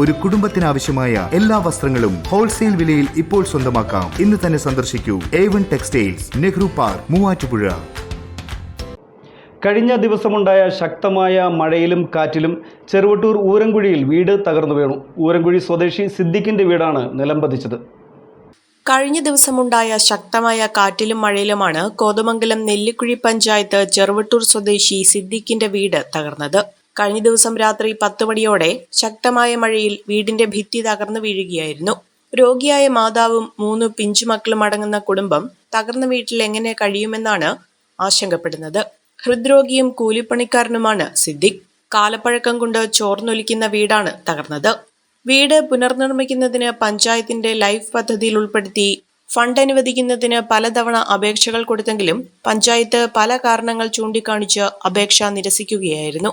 ഒരു കുടുംബത്തിനാവശ്യമായ എല്ലാ വസ്ത്രങ്ങളും ഹോൾസെയിൽ വിലയിൽ ഇപ്പോൾ സ്വന്തമാക്കാം. ഇന്ന് തന്നെ സന്ദർശിക്കൂ. A one textiles Nehru park Muvattupuzha. കഴിഞ്ഞ ദിവസമുണ്ടായ ശക്തമായ മഴയിലും കാറ്റിലും ചെറുവട്ടൂർ ഊരൻകുഴിയിൽ വീട് തകർന്നു വീണു. ഊരൻകുഴി സ്വദേശി സിദ്ദിഖിന്റെ വീടാണ് നിലംപതിച്ചത്. കഴിഞ്ഞ ദിവസമുണ്ടായ ശക്തമായ കാറ്റിലും മഴയിലുമാണ് കോതമംഗലം നെല്ലിക്കുഴി പഞ്ചായത്ത് ചെറുവട്ടൂർ സ്വദേശി സിദ്ദിഖിന്റെ വീട് തകർന്നത്. കഴിഞ്ഞ ദിവസം രാത്രി പത്തു മണിയോടെ ശക്തമായ മഴയിൽ വീടിന്റെ ഭിത്തി തകർന്നു വീഴുകയായിരുന്നു. രോഗിയായ മാതാവും മൂന്ന് പിഞ്ചുമക്കളും അടങ്ങുന്ന കുടുംബം തകർന്ന വീട്ടിൽ എങ്ങനെ കഴിയുമെന്നാണ് ആശങ്കപ്പെടുന്നത്. ഹൃദ്രോഗിയും കൂലിപ്പണിക്കാരനുമാണ് സിദ്ദിഖ്. കാലപ്പഴക്കം കൊണ്ട് ചോർന്നൊലിക്കുന്ന വീടാണ് തകർന്നത്. വീട് പുനർനിർമ്മിക്കുന്നതിന് പഞ്ചായത്തിന്റെ ലൈഫ് പദ്ധതിയിൽ ഉൾപ്പെടുത്തി ഫണ്ട് അനുവദിക്കുന്നതിന് പലതവണ അപേക്ഷകൾ കൊടുത്തെങ്കിലും പഞ്ചായത്ത് പല കാരണങ്ങൾ ചൂണ്ടിക്കാണിച്ച് അപേക്ഷ നിരസിക്കുകയായിരുന്നു.